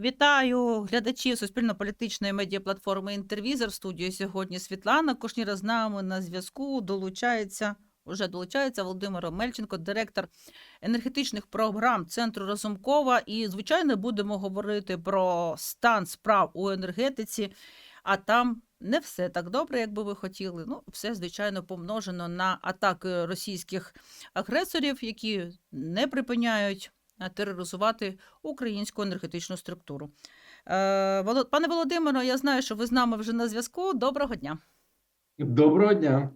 Вітаю глядачів суспільно-політичної медіаплатформи «Інтервізор». В студії сьогодні Світлана Кушніра з нами на зв'язку. Долучається, уже долучається Володимир Мельченко, директор енергетичних програм Центру Разумкова. І, звичайно, будемо говорити про стан справ у енергетиці, а там не все так добре, як би ви хотіли. Ну, все, звичайно, помножено на атаки російських агресорів, які не припиняють тероризувати українську енергетичну структуру. Е, Пане Володимиро, я знаю, що ви з нами вже на зв'язку. Доброго дня. Доброго дня.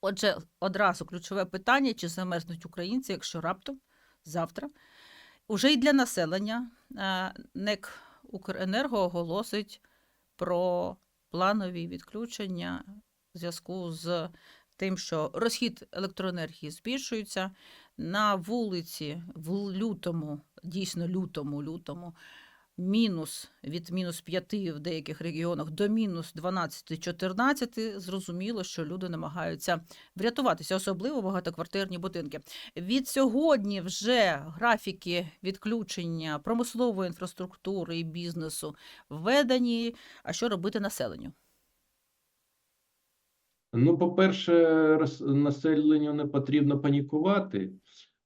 Отже, одразу ключове питання: чи замерзнуть українці, якщо раптом завтра уже й для населення е, НЕК Укренерго оголосить про планові відключення в зв'язку з тим, що розхід електроенергії збільшується на вулиці в лютому, дійсно лютому, лютому. Мінус від мінус 5 в деяких регіонах до мінус 12-14. Зрозуміло, що люди намагаються врятуватися, особливо багатоквартирні будинки. Від сьогодні вже графіки відключення промислової інфраструктури і бізнесу введені. А що робити населенню? Ну, по-перше, населенню не потрібно панікувати,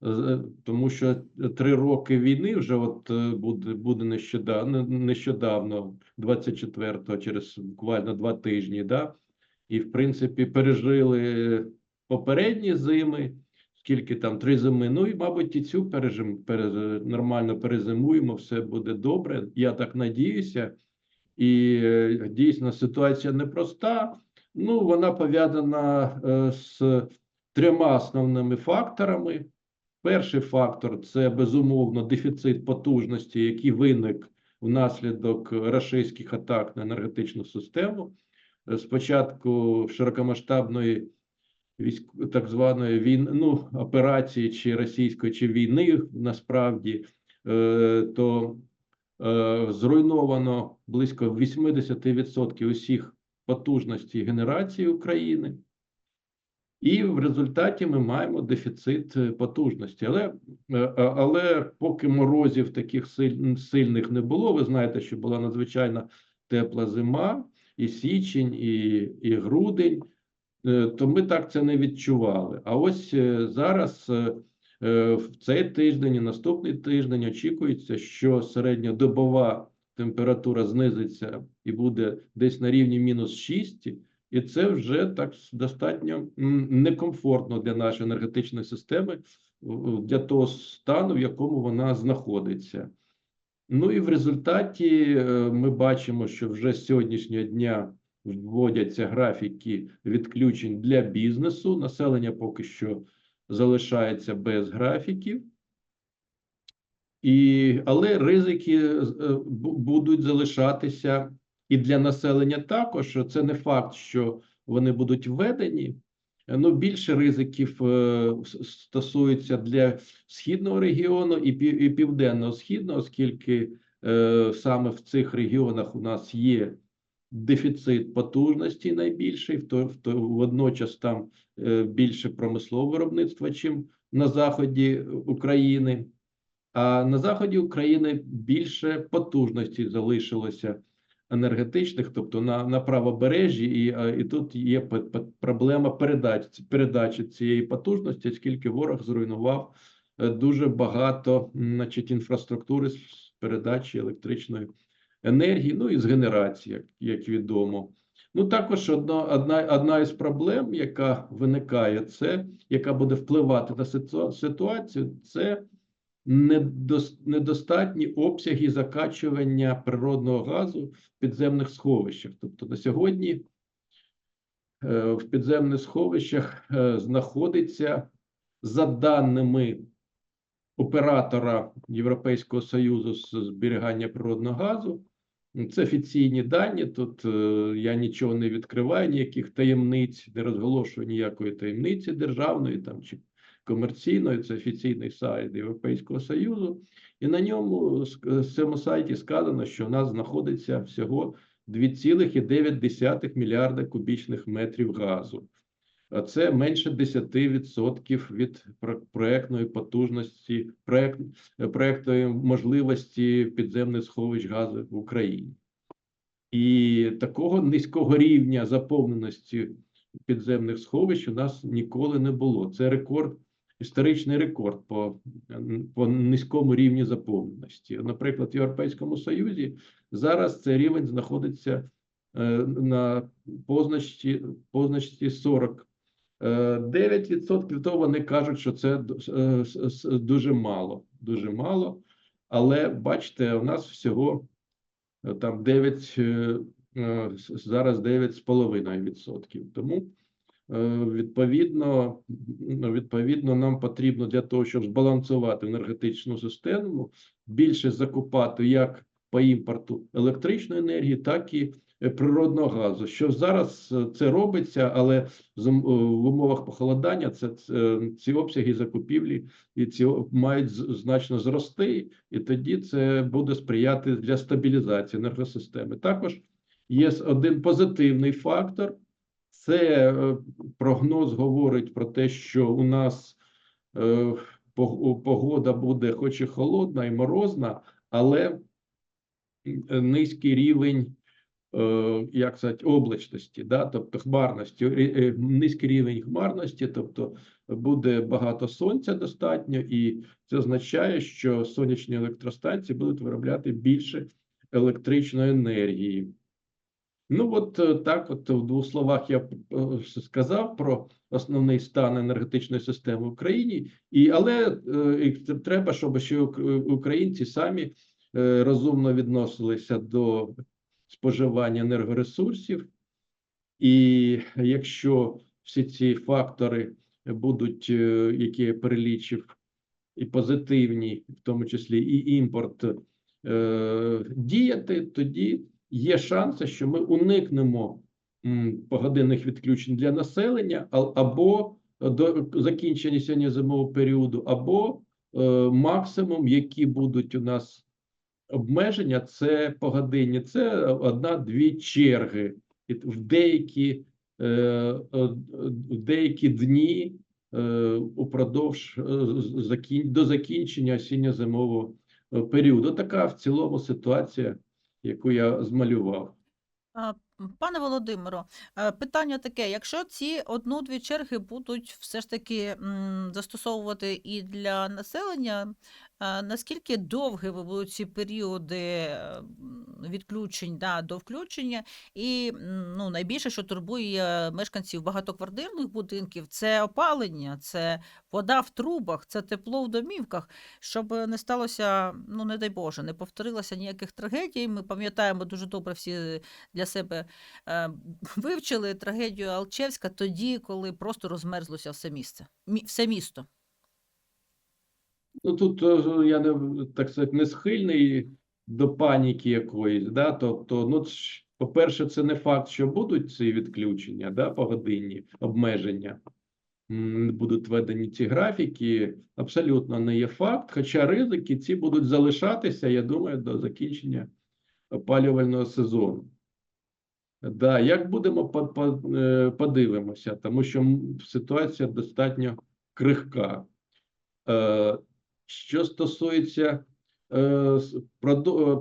е, тому що три роки війни вже от е, буде, буде нещодавно, нещодавно, 24-го, через буквально два тижні, да? І, в принципі, пережили попередні зими, скільки там, три зими, ну і, мабуть, і цю пережим, перез, нормально перезимуємо, все буде добре, я так надіюся. І е, дійсно ситуація непроста. Ну, вона пов'язана е, з трьома основними факторами. Перший фактор це безумовно дефіцит потужності, який виник внаслідок рашистських атак на енергетичну систему. Е, Спочатку широкомасштабної так званої війни, ну, операції чи російської, чи війни насправді, е, то зруйновано близько 80% усіх потужності генерації України, і в результаті ми маємо дефіцит е, потужності. Але, е, е, але поки морозів таких сильних не було, ви знаєте, що була надзвичайно тепла зима, і січень, і, і грудень, то ми так це не відчували. А ось зараз. В цей тиждень і наступний тиждень очікується, що середньодобова температура знизиться і буде десь на рівні мінус 6, і це вже так достатньо некомфортно для нашої енергетичної системи, для того стану, в якому вона знаходиться. Ну і в результаті е, ми бачимо, що вже з сьогоднішнього дня вводяться графіки відключень для бізнесу. Населення поки що залишається без графіків. І, але ризики е, будуть залишатися і для населення також. Це не факт, що вони будуть введені. Ну, більше ризиків е, стосується для східного регіону і, пів- і південного східного, оскільки е, саме в цих регіонах у нас є дефіцит потужності найбільший, в то, водночас там більше промислового виробництва, чим на заході України. А на заході України більше потужності залишилося енергетичних, тобто на, на правобережжі, і, і тут є проблема передачі, передачі цієї потужності, оскільки ворог зруйнував е, дуже багато значить, інфраструктури з передачі електричної енергії, ну і з генерації, як, як відомо. Ну, також одна, одна, одна із проблем, яка виникає, це яка буде впливати на ситу- ситуацію, це недостатні обсяги закачування природного газу в підземних сховищах. Тобто на сьогодні е, в підземних сховищах е, знаходиться за даними оператора Європейського Союзу з зберігання природного газу. Це офіційні дані. Тут е, я нічого не відкриваю, ніяких таємниць, не розголошую ніякої таємниці державної там чи комерційної. Це офіційний сайт Європейського Союзу, і на ньому цьому сайті сказано, що у нас знаходиться всього 2,9 мільярда кубічних метрів газу. а це менше 10% від проектної потужності, проект, проектної можливості підземних сховищ газу в Україні. І такого низького рівня заповненості підземних сховищ у нас ніколи не було. Це рекорд, історичний рекорд по, по низькому рівні заповненості. Наприклад, в Європейському Союзі зараз цей рівень знаходиться е, на позначці, позначці 40. Е, 9% то вони кажуть, що це е, дуже мало, дуже мало. Але бачите, у нас всього е, там 9, е, е, с- зараз 9,5%. Тому відповідно, ну, відповідно, нам потрібно для того, щоб збалансувати енергетичну систему, більше закупати як по імпорту електричної енергії, так і е, природного газу. Що зараз е, це робиться, але е, в умовах похолодання це, ці обсяги закупівлі і ці мають значно зрости, і тоді це буде сприяти для стабілізації енергосистеми. Також є один позитивний фактор. Це е, прогноз говорить про те, що у нас е, погода буде хоч і холодна і морозна, але низький рівень, е, як сказати, облачності, да? тобто хмарності, низький рівень хмарності, тобто буде багато сонця достатньо, і це означає, що сонячні електростанції будуть виробляти більше електричної енергії. Ну, от е, так, от в двох словах я е, сказав про основний стан енергетичної системи в Україні, і але е, і треба, щоб ще ук- українці самі е, розумно відносилися до споживання енергоресурсів. І якщо всі ці фактори будуть, е, які я перелічив, і позитивні, в тому числі і імпорт, е, діяти, тоді є шанси, що ми уникнемо погодинних відключень для населення або до закінчення сьогодні зимового періоду, або е, максимум, які будуть у нас обмеження, це погодинні, це одна-дві черги. В деякі, е, деякі дні е, упродовж е, закін, до закінчення осінньо-зимового е, періоду. Така в цілому ситуація, яку я змалював. Пане Володимиро, е, питання таке: якщо ці одну-дві черги будуть все ж таки застосовувати і для населення, наскільки довгі будуть ці періоди відключень да, до включення? І ну, найбільше, що турбує мешканців багатоквартирних будинків, це опалення, це вода в трубах, це тепло в домівках, щоб не сталося, ну не дай Боже, не повторилося ніяких трагедій. Ми пам'ятаємо дуже добре всі для себе е, вивчили трагедію Алчевська тоді, коли просто розмерзлося все місце, мі- все місто. Ну тут е, я не так сказати, не схильний до паніки якоїсь. Да? Тобто, ну по-перше, це не факт, що будуть ці відключення, да, погодинні обмеження. Будуть введені ці графіки, абсолютно не є факт. Хоча ризики ці будуть залишатися, я думаю, до закінчення опалювального сезону. Да, як будемо е, подивимося, тому що ситуація достатньо крихка. Що стосується е, е,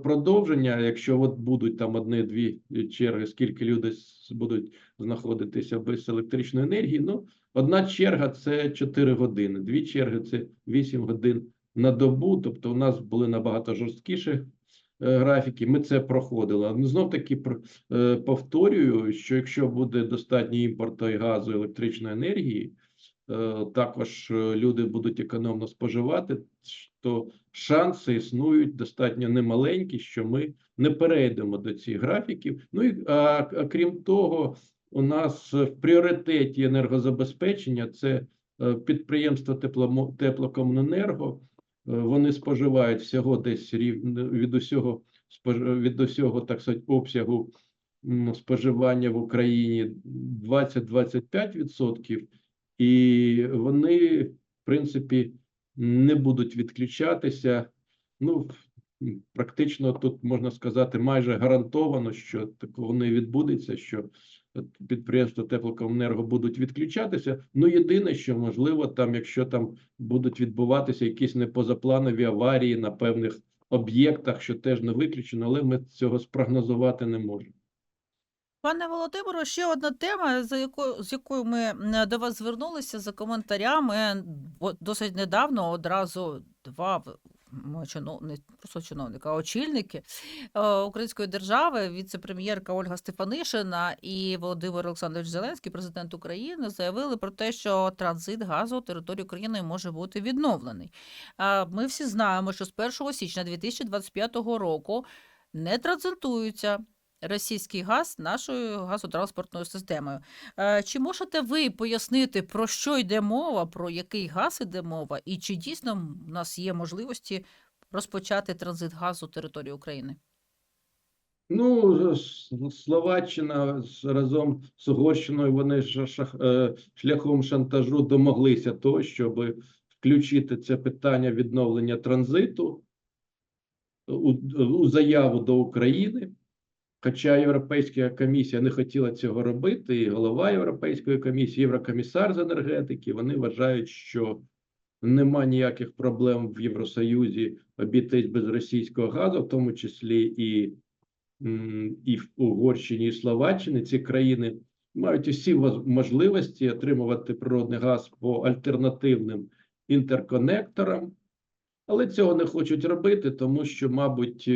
продовження, якщо от будуть там одні-дві черги, скільки люди будуть знаходитися без електричної енергії, ну, одна черга це 4 години, дві черги це 8 годин на добу, тобто у нас були набагато жорсткіші е, графіки, ми це проходили. Знов таки е, повторюю, що якщо буде достатній імпорту і газу, електричної енергії, також е, люди будуть економно споживати, то шанси існують достатньо немаленькі, що ми не перейдемо до цих графіків. Ну і а, а крім того, у нас в пріоритеті енергозабезпечення це е, підприємства тепломо- теплокомуненерго. Е, Вони споживають всього десь рів- від усього від усього, так сказати, обсягу споживання в Україні 20-25%, і вони, в принципі, не будуть відключатися. Ну, практично тут можна сказати, майже гарантовано, що такого не відбудеться, що підприємства теплокомунерго будуть відключатися. Ну, єдине, що можливо, там, якщо там будуть відбуватися якісь непозапланові аварії на певних об'єктах, що теж не виключено, але ми цього спрогнозувати не можемо. Пане Володимиро, ще одна тема, за якою з якою ми до вас звернулися за коментарями. Досить недавно одразу два в- м, чинов- не просто чиновника, очільники е, української держави, віце-прем'єрка Ольга Стефанишина і Володимир Олександрович Зеленський, президент України, заявили про те, що транзит газу території України може бути відновлений. Ми всі знаємо, що з 1 січня 2025 року не транзитуються російський газ нашою газотранспортною системою. Е, Чи можете ви пояснити, про що йде мова, про який газ йде мова, і чи дійсно в нас є можливості розпочати транзит газу території України? Ну, Словаччина разом з Угорщиною вони е, шляхом шантажу домоглися того, щоб включити це питання відновлення транзиту у, у заяву до України. Хоча Європейська комісія не хотіла цього робити, і голова Європейської комісії, Єврокомісар з енергетики, вони вважають, що нема ніяких проблем в Євросоюзі обійтись без російського газу, в тому числі і і в Угорщині, і Словаччині. Ці країни мають усі можливості отримувати природний газ по альтернативним інтерконекторам, але цього не хочуть робити, тому що, мабуть,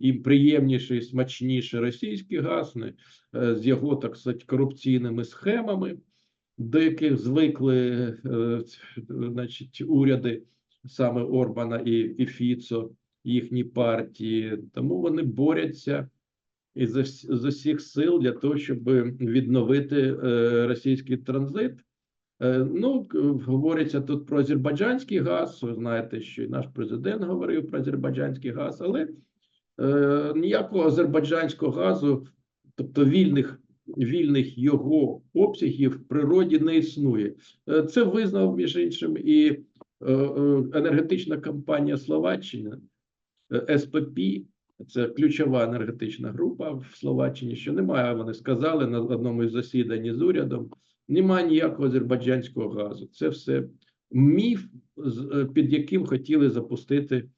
їм приємніше і смачніше російський газ не, е, з його, так сказати, корупційними схемами, до яких звикли е, значить, уряди саме Орбана і, і Фіцо, їхні партії. Тому вони борються і з, усіх сил для того, щоб відновити е, російський транзит. Ну, говориться тут про азербайджанський газ. Ви знаєте, що і наш президент говорив про азербайджанський газ, але е, ніякого азербайджанського газу, тобто вільних, вільних його обсягів в природі не існує. Е, це визнав, між іншим, і е, енергетична компанія Словаччини е, СПП. Це ключова енергетична група в Словаччині, що немає, вони сказали на одному із засідань з урядом, немає ніякого азербайджанського газу. Це все міф, під яким хотіли запустити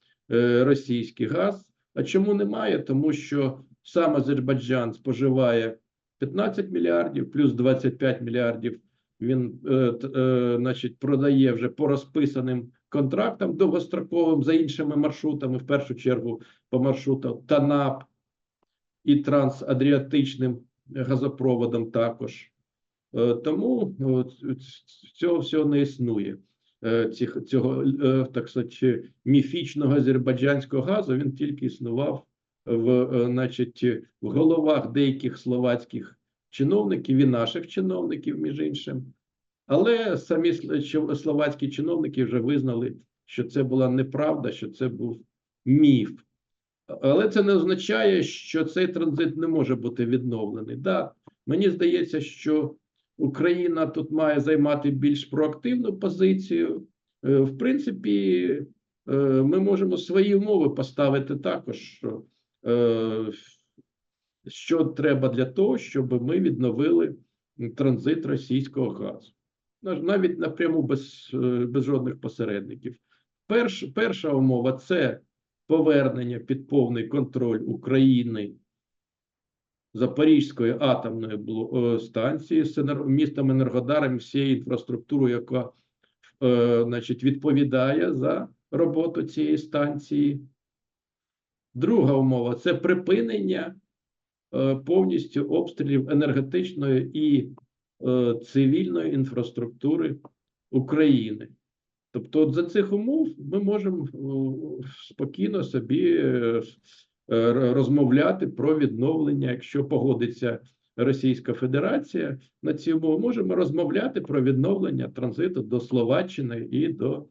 російський газ. А чому немає? Тому що сам Азербайджан споживає 15 мільярдів, плюс 25 мільярдів він е, е, значить, продає вже по розписаним контрактам довгостроковим за іншими маршрутами, в першу чергу по маршруту ТАНАП і трансадріатичним газопроводом також. Е, Тому ц- цього всього не існує. Е, Цих, цього, е, так сказати, міфічного азербайджанського газу він тільки існував в, е, значить, в головах деяких словацьких чиновників і наших чиновників, між іншим. Але самі сл- словацькі чиновники вже визнали, що це була неправда, що це був міф. Але це не означає, що цей транзит не може бути відновлений. Да, мені здається, що Україна тут має займати більш проактивну позицію. Е, В принципі, е, ми можемо свої умови поставити також, що, е, що треба для того, щоб ми відновили транзит російського газу. Навіть напряму без, без жодних посередників. Перш, перша умова це повернення під повний контроль України Запорізької атомної е, станції з містом Енергодаром, всією інфраструктурою, яка е, значить, відповідає за роботу цієї станції. Друга умова це припинення е, повністю обстрілів енергетичної і е, цивільної інфраструктури України. Тобто, от за цих умов ми можемо е, спокійно собі е, розмовляти про відновлення, якщо погодиться Російська Федерація на ці умови, можемо розмовляти про відновлення транзиту до Словаччини і до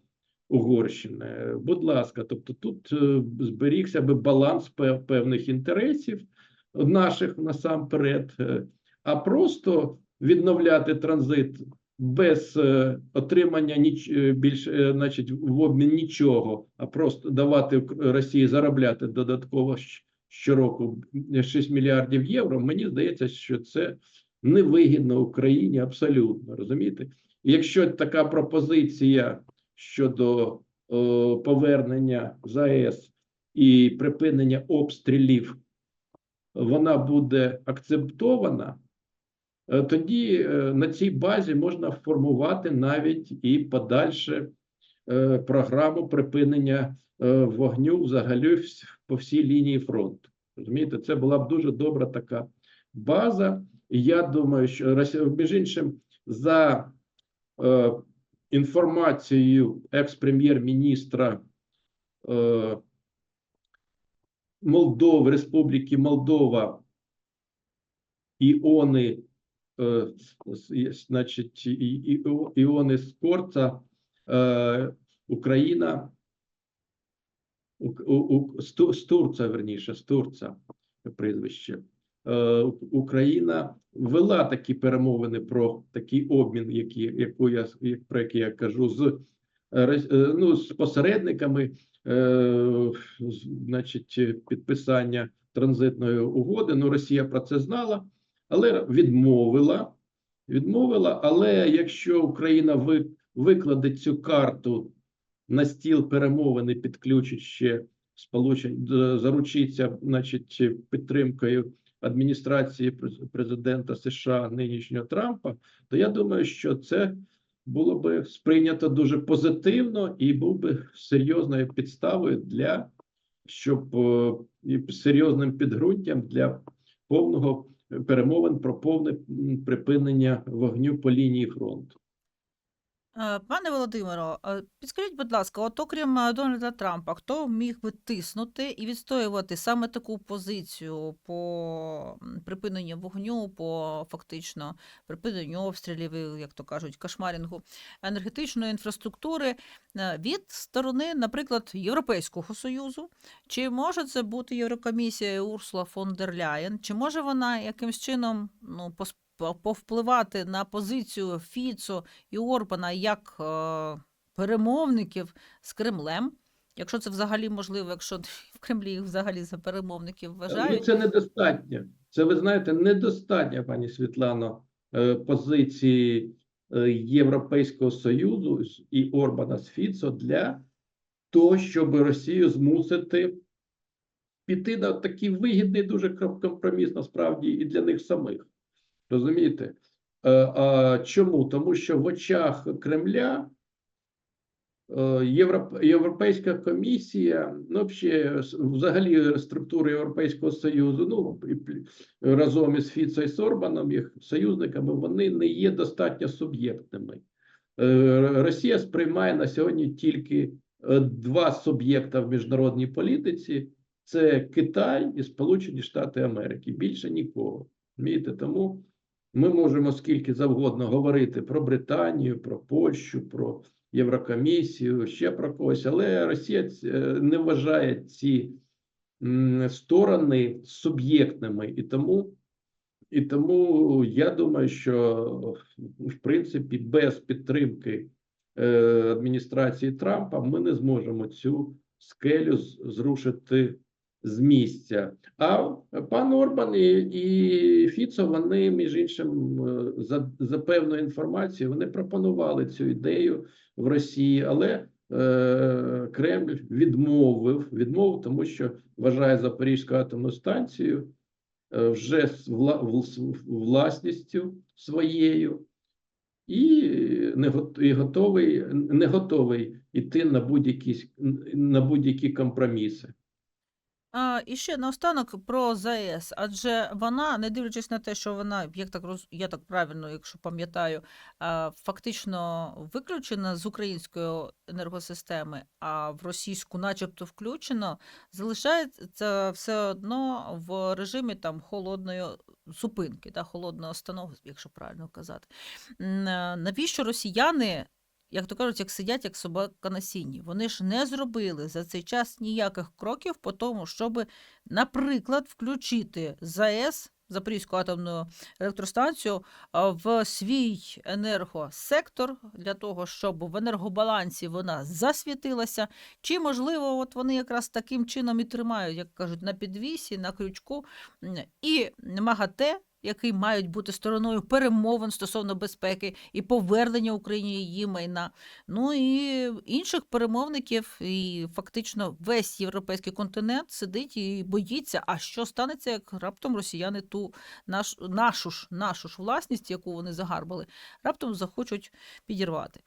Угорщини. Будь ласка, тобто тут е, зберігся би баланс певних інтересів наших насамперед, е, а просто відновляти транзит без е, отримання ніч е, більш, е, значить, в обмін нічого, а просто давати Росії заробляти додатково щороку 6 мільярдів євро. Мені здається, що це невигідно Україні абсолютно, розумієте? Якщо така пропозиція щодо о, повернення ЗАЕС і припинення обстрілів, вона буде акцептована, тоді е, на цій базі можна формувати навіть і подальше е, програму припинення е, вогню взагалі по всій лінії фронту. Розумієте, це була б дуже добра така база. І я думаю, що між іншим, за е, інформацією екс-прем'єр-міністра е, Молдови, Республіки Молдова, Іони, е, значить, і- і- Іони Скорца, е, Україна, Стурца, верніше, Стурца прізвище. Е, Україна вела такі перемовини про такий обмін, які, яку я, про який я кажу, з, е, е, ну, з посередниками, е, значить, е, підписання транзитної угоди. Ну, Росія про це знала, але відмовила. Відмовила, але якщо Україна ви, викладе цю карту на стіл перемовин і підключить ще сполучень, д- заручиться, значить, підтримкою адміністрації през- президента США нинішнього Трампа, то я думаю, що це було би сприйнято дуже позитивно і був би серйозною підставою для щоб е, серйозним підґрунтям для повного перемовин про повне припинення вогню по лінії фронту. Е, Пане Володимиро, е, підскажіть, будь ласка, от окрім е, Дональда Трампа, хто міг би тиснути і відстоювати саме таку позицію по м, припиненню вогню, по фактично припиненню обстрілів, як то кажуть, кошмарінгу енергетичної інфраструктури від сторони, наприклад, Європейського Союзу? Чи може це бути Єврокомісія і Урсула фон дер Ляєн? Чи може вона якимсь чином ну, пос- по- повпливати на позицію Фіцо і Орбана як е, перемовників з Кремлем, якщо це взагалі можливо, якщо в Кремлі їх взагалі за перемовників Ну, вважають. це недостатньо. Це ви знаєте, недостатньо, пані Світлано, е, позиції е, Європейського Союзу і Орбана з Фіцо для того, щоб Росію змусити піти на такий вигідний дуже ком- компроміс, насправді, і для них самих. Розумієте? Е, А чому? Тому що в очах Кремля е, Європейська комісія, ну взагалі, структури Європейського Союзу, ну разом із Фіцо і з Орбаном, їх союзниками, вони не є достатньо суб'єктними. Е, Росія сприймає на сьогодні тільки два суб'єкта в міжнародній політиці: це Китай і Сполучені Штати Америки. Більше нікого. Тому ми можемо скільки завгодно говорити про Британію, про Польщу, про Єврокомісію, ще про когось, але Росія е, не вважає ці сторони суб'єктними, і тому, і тому я думаю, що в принципі без підтримки е, адміністрації Трампа ми не зможемо цю скелю зрушити з місця. А пан Орбан і, і Фіцо, вони, між іншим, е, за, за певною інформацією, вони пропонували цю ідею в Росії, але е, Кремль відмовив, відмовив, тому що вважає Запорізьку атомну станцію е, вже вла, власністю своєю. І не готовий, не готовий йти на будь-які на будь-які компроміси. І ще наостанок про ЗАЕС, адже вона, не дивлячись на те, що вона, як так роз... я так правильно, якщо пам'ятаю, фактично виключена з української енергосистеми, а в російську, начебто, включено, залишається все одно в режимі там холодної зупинки, та холодної остановки, якщо правильно казати. Навіщо росіяни як то кажуть, як сидять, як собака на сіні. Вони ж не зробили за цей час ніяких кроків по тому, щоб, наприклад, включити ЗАЕС, Запорізьку атомну електростанцію, в свій енергосектор для того, щоб в енергобалансі вона засвітилася. Чи, можливо, от вони якраз таким чином і тримають, як кажуть, на підвісі, на крючку. І МАГАТЕ які мають бути стороною перемовин стосовно безпеки і повернення Україні її майна. Ну і інших перемовників, і фактично весь європейський континент сидить і боїться. А що станеться, як раптом росіяни ту наш, нашу ж нашу ж власність, яку вони загарбали, раптом захочуть підірвати.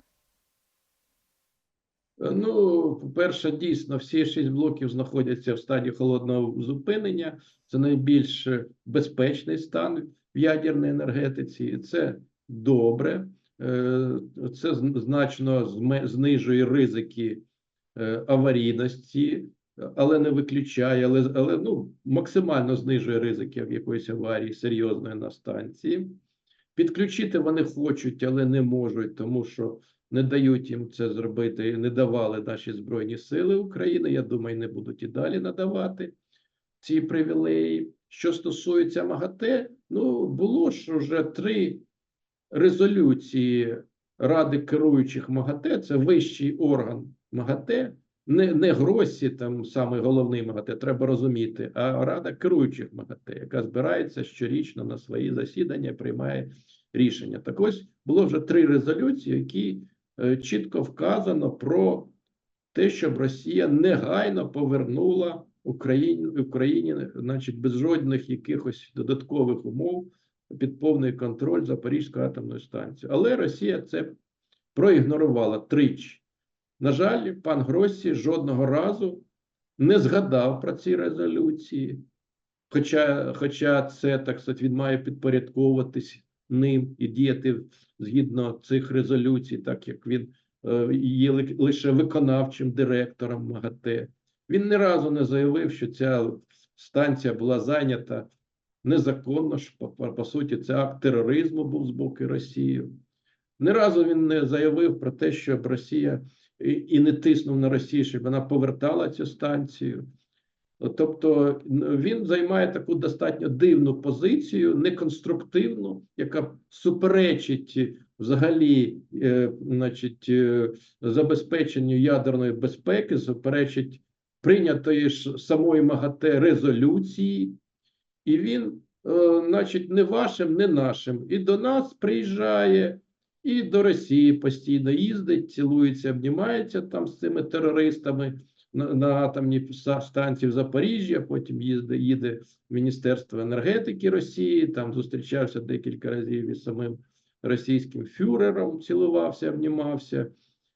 Е, Ну, по-перше, дійсно, всі шість блоків знаходяться в стані холодного зупинення. Це найбільш безпечний стан в ядерній енергетиці. Це добре. Е, Це значно знижує ризики е, аварійності, але не виключає, але, але ну, максимально знижує ризики якоїсь аварії серйозної на станції. Підключити вони хочуть, але не можуть, тому що не дають їм це зробити, не давали наші Збройні Сили України. Я думаю, не будуть і далі надавати ці привілеї. Що стосується МАГАТЕ, ну було ж вже три резолюції Ради керуючих МАГАТЕ, це вищий орган МАГАТЕ, не, не Гросі, там саме головний МАГАТЕ, треба розуміти, а Рада керуючих МАГАТЕ, яка збирається щорічно на свої засідання, приймає рішення. Так ось було вже три резолюції, які чітко вказано про те, щоб Росія негайно повернула Україні, Україні, значить, без жодних якихось додаткових умов під повний контроль Запорізької атомної станції. Але Росія це проігнорувала тричі. На жаль, пан Гроссі жодного разу не згадав про ці резолюції, хоча, хоча це, так сказати, він має підпорядковуватись ним і діяти згідно цих резолюцій, так як він е, є лише виконавчим директором МАГАТЕ. Він ні разу не заявив, що ця станція була зайнята незаконно, що по, суті це акт тероризму був з боку Росії. Ні разу він не заявив про те, щоб Росія і не тиснув на Росію, щоб вона повертала цю станцію. Тобто він займає таку достатньо дивну позицію, неконструктивну, яка суперечить взагалі, е, значить, е, забезпеченню ядерної безпеки, суперечить прийнятої ж самої МАГАТЕ резолюції, і він, е, значить, не вашим, не нашим. І до нас приїжджає, і до Росії постійно їздить, цілується, обнімається там з цими терористами на, атомній станції в Запоріжжі, а потім їздить, їде в Міністерство енергетики Росії, там зустрічався декілька разів із самим російським фюрером, цілувався, обнімався.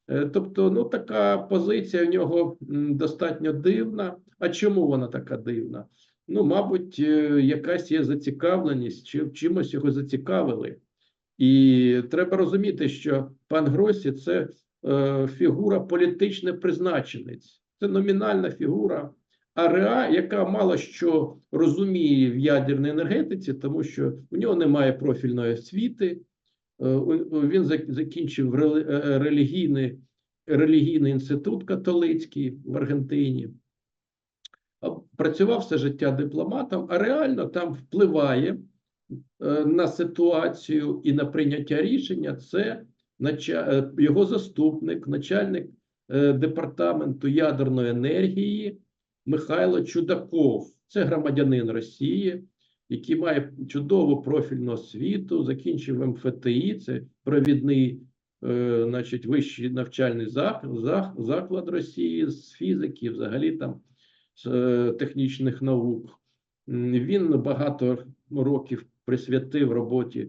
Е, Тобто, ну така позиція в нього достатньо дивна. А чому вона така дивна? Ну, мабуть, е, якась є зацікавленість, чи чимось його зацікавили. І треба розуміти, що пан Гросі це е, фігура політичний призначенець, це номінальна фігура, а РЕА, яка мало що розуміє в ядерній енергетиці, тому що у нього немає профільної освіти. Е, Він закінчив е, е, релігійний, релігійний інститут католицький в Аргентині. Працював все життя дипломатом, а реально там впливає на ситуацію і на прийняття рішення. Це його заступник, начальник департаменту ядерної енергії Михайло Чудаков. Це громадянин Росії, який має чудову профільну освіту, закінчив МФТІ, це провідний, е, значить, вищий навчальний зак- зак- заклад Росії з фізики, взагалі там з е, технічних наук. Він багато років присвятив роботі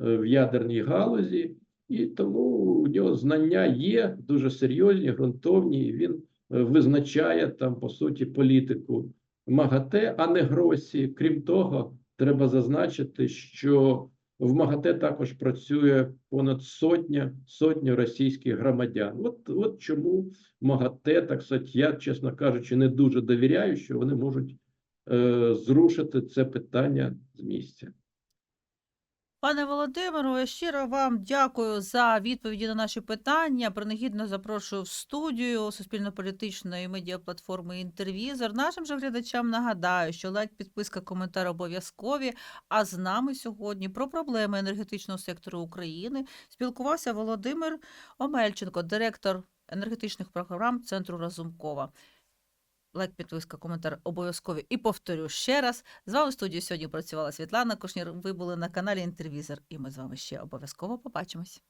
е, в ядерній галузі, і тому у нього знання є дуже серйозні, ґрунтовні. і Він е, визначає там по суті політику МАГАТЕ, а не Гросі. Крім того, треба зазначити, що в МАГАТЕ також працює понад сотня сотня російських громадян. От, от чому МАГАТЕ, так сказати, я, чесно кажучи, не дуже довіряю, що вони можуть е, зрушити це питання з місця. Пане Володимиру, я щиро вам дякую за відповіді на наші питання. Принагідно запрошую в студію суспільно-політичної медіаплатформи Інтервізор. Нашим же глядачам нагадаю, що лайк, підписка, коментар обов'язкові. А з нами сьогодні про проблеми енергетичного сектору України спілкувався Володимир Омельченко, директор енергетичних програм Центру Разумкова. Лайк, підписка, коментар обов'язкові. І повторю ще раз. З вами в студії сьогодні працювала Світлана Кушнір. Ви були на каналі Інтервізор, і ми з вами ще обов'язково побачимось.